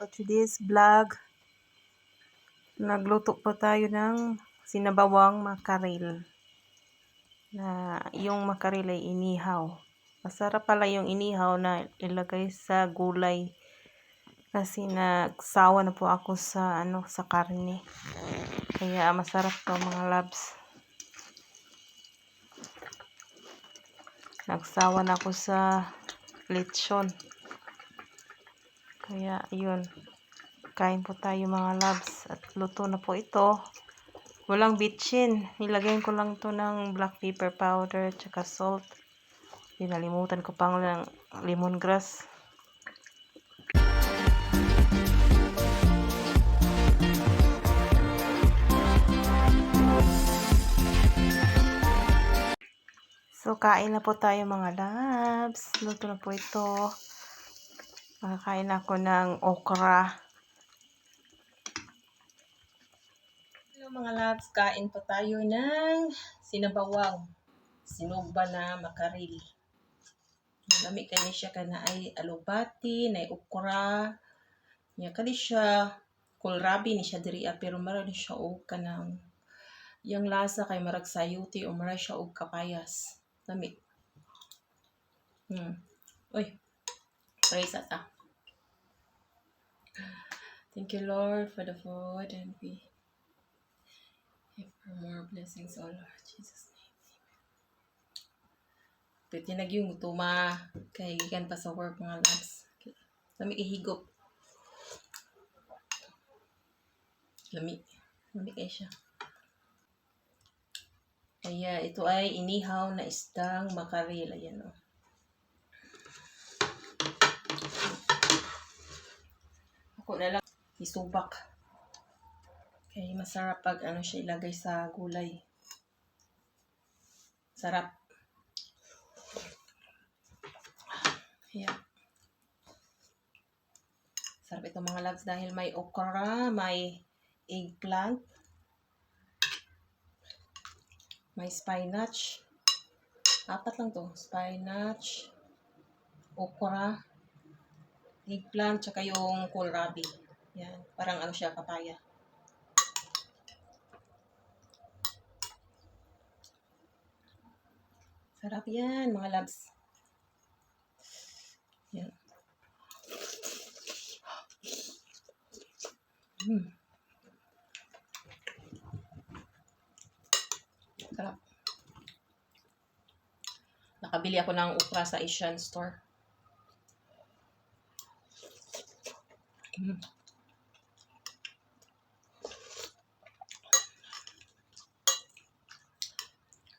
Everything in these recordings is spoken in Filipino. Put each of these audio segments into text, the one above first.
So, today's vlog, nagluto po tayo ng sinabawang makaril. Na yung makaril ay inihaw. Masarap pala yung inihaw na ilagay sa gulay. Kasi nagsawa na po ako sa ano sa karne. Kaya masarap to mga labs. Nagsawa na ako sa lechon. Kaya, yun. Kain po tayo mga loves. At luto na po ito. Walang bitchin. Nilagyan ko lang to ng black pepper powder tsaka salt. Pinalimutan ko pang lang lemongrass. So, kain na po tayo mga loves. Luto na po ito. Makakain ako ng okra. Hello mga loves, kain po tayo ng sinabawang sinugba na makaril. Malami kani siya kana ay alubati, na okra, niya kani siya kohlrabi ni siya diri ah, pero mara ni siya og kanang yung lasa kay marag sayuti o mara siya og kapayas. Lami. Hmm. Uy, Praise at ah. Thank you, Lord, for the food and we pray for more blessings, oh Lord, Jesus name. Pwede na yung tuma kay gikan pa sa work mga labs. Lami ihigop. Lami. Lami kay siya. Kaya ito ay inihaw na isdang makaril. Ayan o. Oh. Ako na lang isubak. Okay, masarap pag ano siya ilagay sa gulay. Sarap. Yeah. Sarap ito mga loves dahil may okra, may eggplant, may spinach. Apat lang to. Spinach, okra, eggplant, tsaka yung kohlrabi. Yan. Parang ano siya, papaya. Sarap yan, mga labs. Yan. Hmm. Sarap. Nakabili ako ng okra sa Asian store.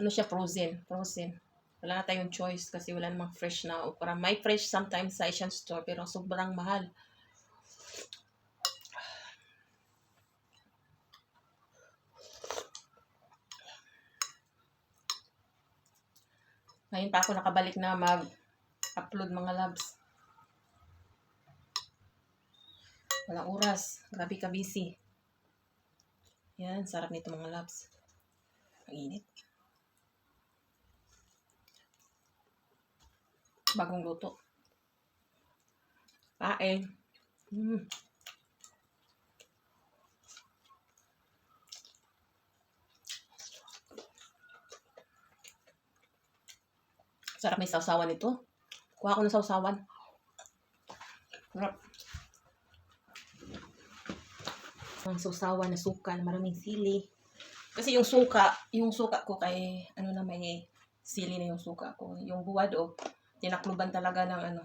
Ano siya, frozen. Frozen. Wala na tayong choice kasi wala namang fresh na okra. May fresh sometimes sa Asian store pero sobrang mahal. Ngayon pa ako nakabalik na mag-upload mga labs. Walang oras. Grabe ka busy. Yan, sarap nito mga labs. Ang init. Bagong luto. Kain. Mm. Sarap may sausawan nito. Kuha ko ng sausawan. Sarap. Ang sausawan na suka na maraming sili. Kasi yung suka, yung suka ko kay, ano na may sili na yung suka ko. Yung buwad o, tinakluban talaga ng ano,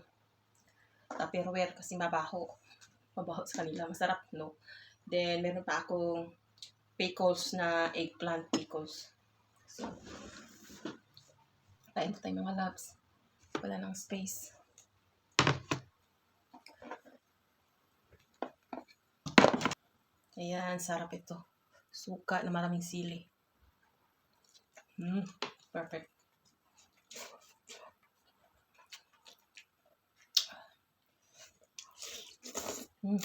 tupperware kasi mabaho. Mabaho sa kanila. Masarap, no? Then, meron pa akong pickles na eggplant pickles. So, po tayo mga loves. Wala nang space. Ayan, sarap ito. Suka na maraming sili. Mm, perfect. Mm.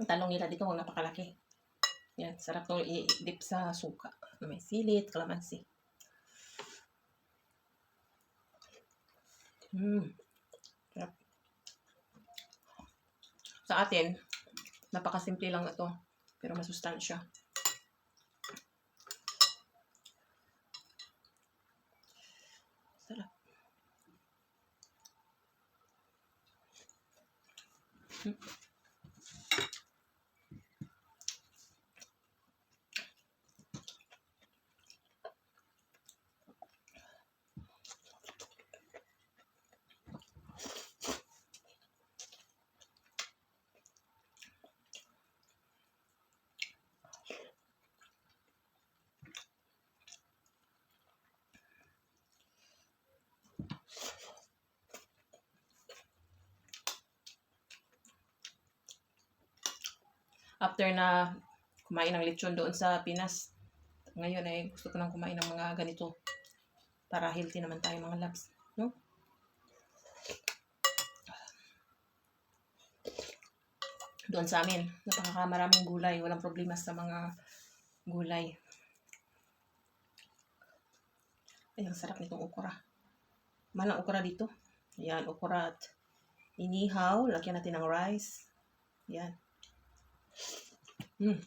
Ang tanong nila dito kung napakalaki. Yan, sarap nung i-dip sa suka. May silit, kalamansi. Mm. Sarap. Sa atin, napakasimple lang ito. Pero masustansya. Sarap. Mm. After na kumain ng lechon doon sa Pinas, ngayon ay gusto ko nang kumain ng mga ganito para healthy naman tayo mga labs. No? Doon sa amin, napakamaraming gulay. Walang problema sa mga gulay. Ay, ang sarap nitong okra. Malang okra dito. Ayan, okra at inihaw. Lagyan natin ng rice. Ayan. Mm.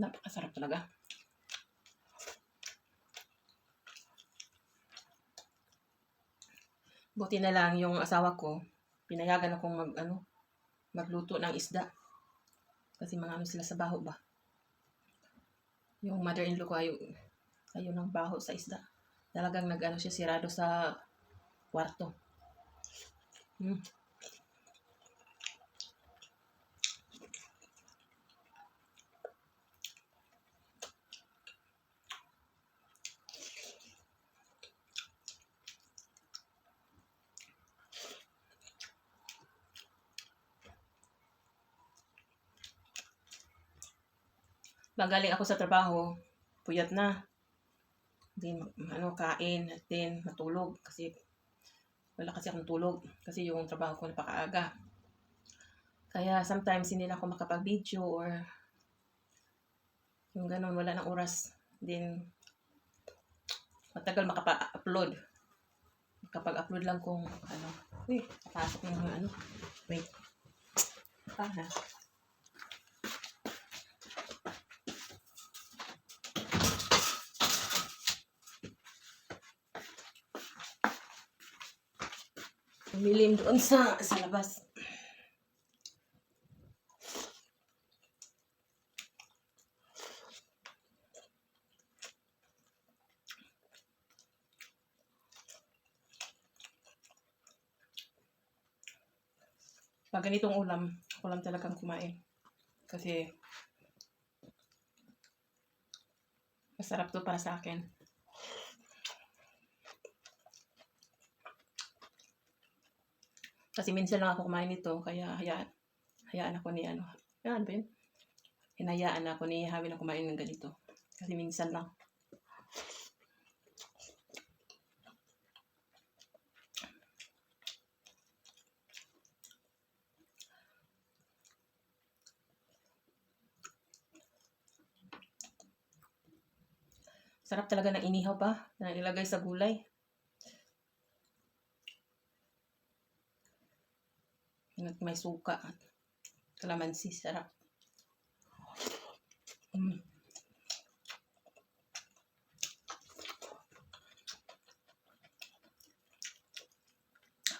Napakasarap talaga. Buti na lang yung asawa ko, pinayagan akong mag, ano, magluto ng isda. Kasi mga ano sila sa baho ba. Yung mother-in-law ko ayaw, ayaw ng baho sa isda. Talagang nag-ano siya, sirado sa kwarto. Mm. Magaling ako sa trabaho, puyat na. Then, ano, kain, at then, matulog. Kasi, wala kasi akong tulog. Kasi yung trabaho ko napakaaga. Kaya, sometimes, hindi na ako makapag-video or yung ganun, wala ng oras. Then, matagal makapa-upload. Kapag-upload lang kung, ano, uy, papasok ng ano. Wait. Ah. Umilim doon sa, sa labas. Pag ganitong ulam, lang talagang kumain. Kasi, masarap to para sa akin. Kasi minsan lang ako kumain nito, kaya hayaan, hayaan ako ni ano. Yan ba yun? Hinayaan ako ni Hawi na kumain ng ganito. Kasi minsan lang. Sarap talaga ng inihaw pa na ilagay sa gulay. At may suka at kalamansi. Sarap. Mm.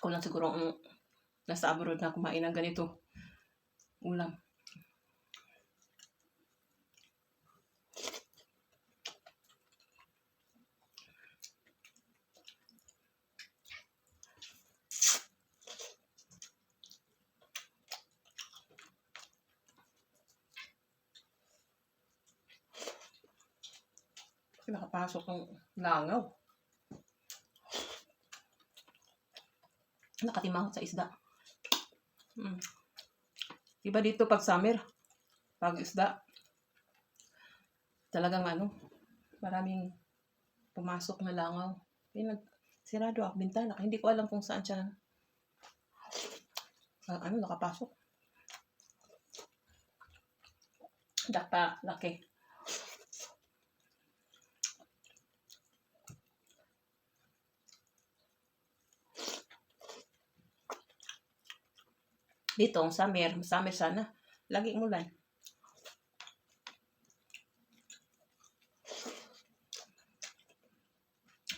Ako lang siguro ang nasa abroad na kumain ng ganito. Ulam. Nakapasok ng langaw. Nakatimahot sa isda. Mm. Iba dito pag summer, pag isda, talagang ano, maraming pumasok na langaw. Eh, nag, ako bintana. Hindi ko alam kung saan siya ah, ano, nakapasok. Dapa, laki. Dito, ang summer, summer sana. Lagi umulan.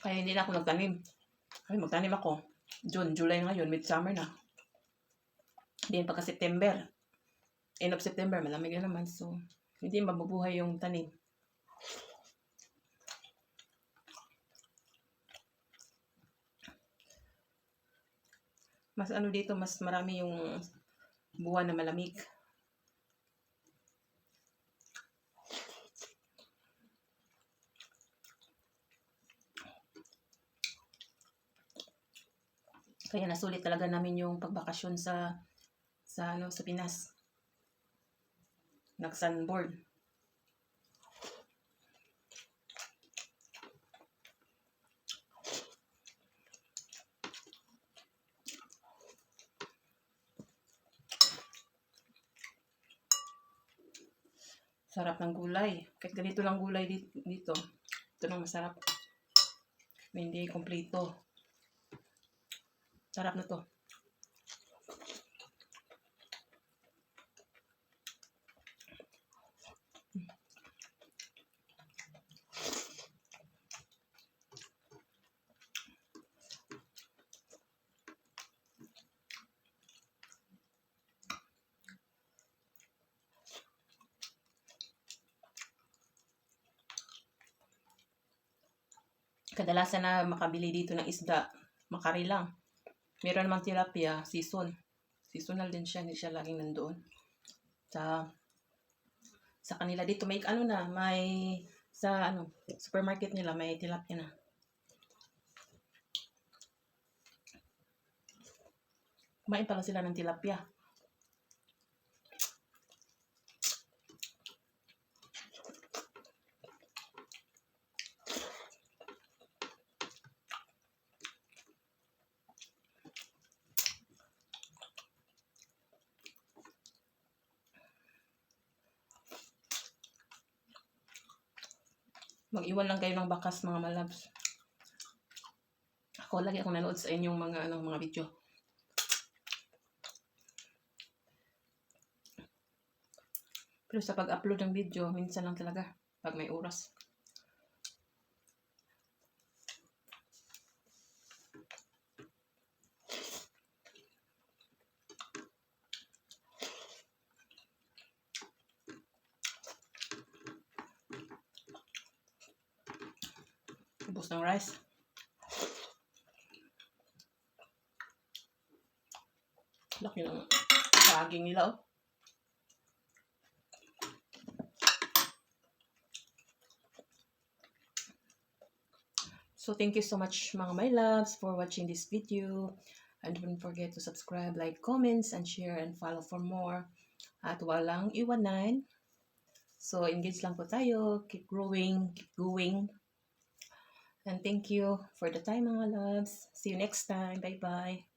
Kaya hindi na ako nagtanim. Ay, magtanim ako. June, July ngayon, midsummer na. Hindi pagka September. End of September, malamig na naman. So, hindi mabubuhay yung tanim. Mas ano dito, mas marami yung buwan na malamig. Kaya nasulit talaga namin yung pagbakasyon sa sa ano sa Pinas. Nag-sunboard. Sarap ng gulay. Kahit ganito lang gulay di- dito. Ito lang masarap. Hindi kompleto. Sarap na to. Kadalasan na makabili dito ng isda, makari lang. Meron namang tilapia, season. Seasonal din siya, hindi siya laging nandoon. Sa sa kanila dito may ano na, may sa ano, supermarket nila may tilapia na. Kumain pala sila ng tilapia. Mag-iwan lang kayo ng bakas mga malabs. Ako lagi akong nanood sa inyong mga ano, mga video. Pero sa pag-upload ng video, minsan lang talaga pag may oras. Ubus ng rice. Laki ng saging nila oh. So thank you so much mga my loves for watching this video. And don't forget to subscribe, like, comments, and share and follow for more. At walang iwanan. So engage lang po tayo. Keep growing, keep going. And thank you for the time mga loves. See you next time. Bye-bye.